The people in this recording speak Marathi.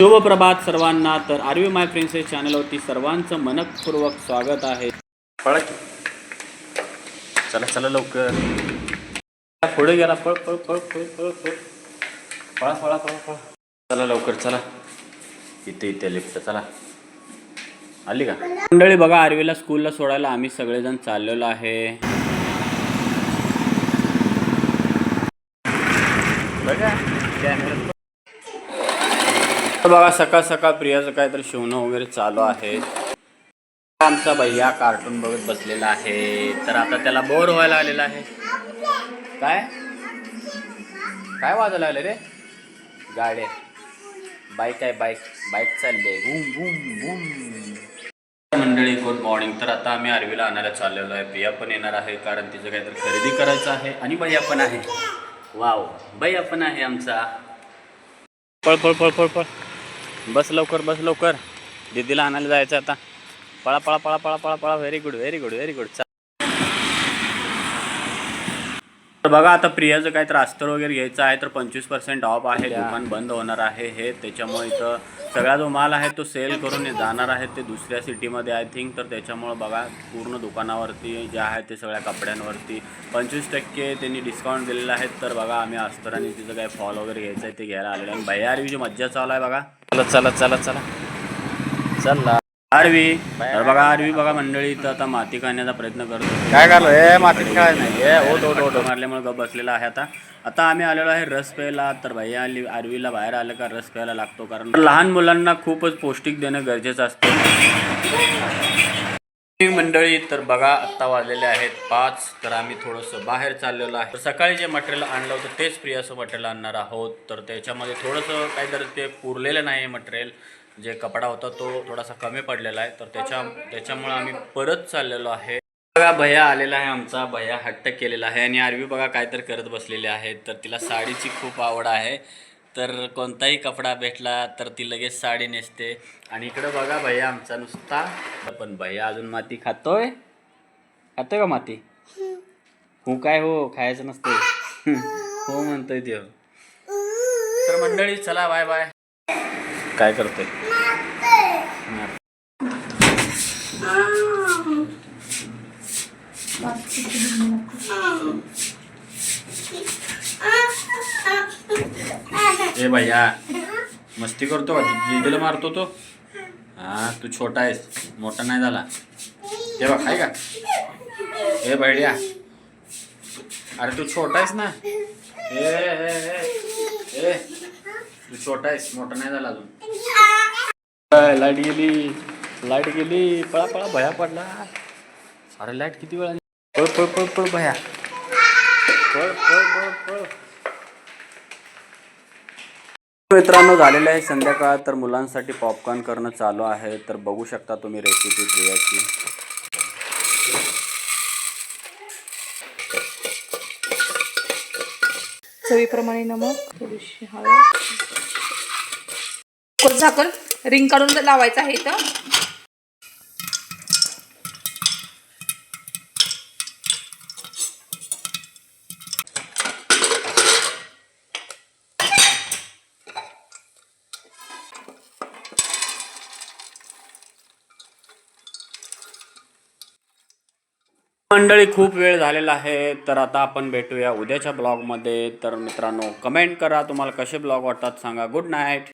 शुभ प्रभात सर्वांना. तर आरवी माय प्रिन्सेस चॅनलवरती सर्वांचं मनपूर्वक स्वागत आहे. पळ. चला चला लवकर. पुढे गेला पळ पळ पळ पळ पळ पळ. पळा पळा पळा पळा. चला लवकर चला. इथे इथे लिफ्ट चला. आली का? मंडळी बघा आरवीला स्कूलला सोडायला आम्ही सगळेजण चाललेलो आहे बघा कॅमेरा तर बघा सकाळ सकाळ प्रियाचं काहीतरी शिवणं वगैरे चालू आहे. आमचा भैया कार्टून बघत बसलेला आहे. तर आता त्याला बोर व्हायला आलेला आहे. काय? काय वाजायला आले रे? गाड्या. बाईक आहे बाईक बाईक चालले आहे. बुम बूम मंडळी गुड मॉर्निंग तर आता आम्ही आरवीला आणायला चाललेलो आहे. प्रिया पण येणार आहे कारण तिचं काहीतरी खरेदी करायचं आहे आणि भैया पण आहे. वाव भैया पण आहे आमचा. पळ फळ पळ फळ पळ. बस लवकर बस लवकर. दीदीला आणायला जायचं आता. पळा पळा पळा पळा पळा. पळा. Very good very good very good तर बघा आता प्रियाचं काय तर अस्तर वगैरे घ्यायचं आहे तर पंचवीस पर्सेंट ऑफ आहे. दुकान बंद होणार आहे हे. त्याच्यामुळे इथं सगळा जो माल आहे तो सेल करून जाणार आहे ते दुसऱ्या सिटीमध्ये आय थिंक तर त्याच्यामुळं बघा पूर्ण दुकानावरती जे आहे ते सगळ्या कपड्यांवरती पंचवीस टक्के त्यांनी डिस्काउंट दिलेलं आहे. तर बघा आम्ही अस्तर आणि तिचं काय फॉल वगैरे घ्यायचं आहे ते घ्यायला आलेलं आहे. भैया आरवीची मज्जा चालू आहे बघा. चला चला चला चला. चला. आरवी तर बघा आरवी बघा मंडळी इथं आता माती काढण्याचा प्रयत्न करतो काय करलो? हे मातीत खेळायचं नाही. हे ओट ओट ओट मारल्यामुळे गप बसलेला आहे आता. आता आम्ही आलेलो आहे रस प्यायला तर भैया आली आरवीला बाहेर आलं का रस प्यायला लागतो? कारण लहान मुलांना खूपच पौष्टिक देणं गरजेचं असतं. मंडळी तर बघा आत्ता वाजलेले आहेत पाच तर आम्ही थोडंसं बाहेर चाललेलो आहे. तर सकाळी जे मटेरियल आणलं होतं तेच प्रियाचं मटेरियल आणणार आहोत. तर त्याच्यामध्ये थोडंसं काहीतरी ते पुरलेलं नाही आहे मटेरियल जे कपडा होता तो थोडासा कमी पडलेला आहे. तर त्याच्या त्याच्यामुळं आम्ही परत चाललेलो आहे. बघा भैया आलेला आहे आमचा. भैया हट्ट केलेला आहे. आणि आरवी बघा काहीतरी करत बसलेली आहे. तर तिला साडीची खूप आवड आहे. तर कोणताही कपडा भेटला तर ती लगेच साडी नेसते. आणि इकडं बघा भैया आमचा नुसता. पण भैया अजून माती खातोय? खातोय का माती? हो काय हो खायचं नसतं हो म्हणतोय ते तर मंडळी चला बाय बाय. काय करतोय? ए भैया मस्ती करतो का? दीदीला मारतो तो. हा तू छोटा आहेस मोठा नाही झाला. हे बघ आहे का? ए भैड्या अरे तू छोटा आहेस ना? ए ए, ए, ए तू छोटा आहेस मोठा नाही झाला अजून. लाइट गेली लाइट गेली पळा पळा भया पडला. अरे लाइट किती वेळा पळ पळ पळ पळ भया. पळ पळ पळ पळ. मित्रांनो झालेलं आहे संध्याकाळ तर मुलांसाठी पॉपकॉर्न करणं चालू आहे. तर बघू शकता तुम्ही रेसिपी प्रियाची चवीप्रमाणे नमक थोडीशी हळद. रिंग काढून लावायचं आहे इथं. मंडळी खूप वेळ झालेला आहे तर आता आपण भेटूया उद्याच्या ब्लॉगमध्ये. तर मित्रांनो कमेंट करा. तुम्हाला कसे ब्लॉग वाटतात सांगा. Good night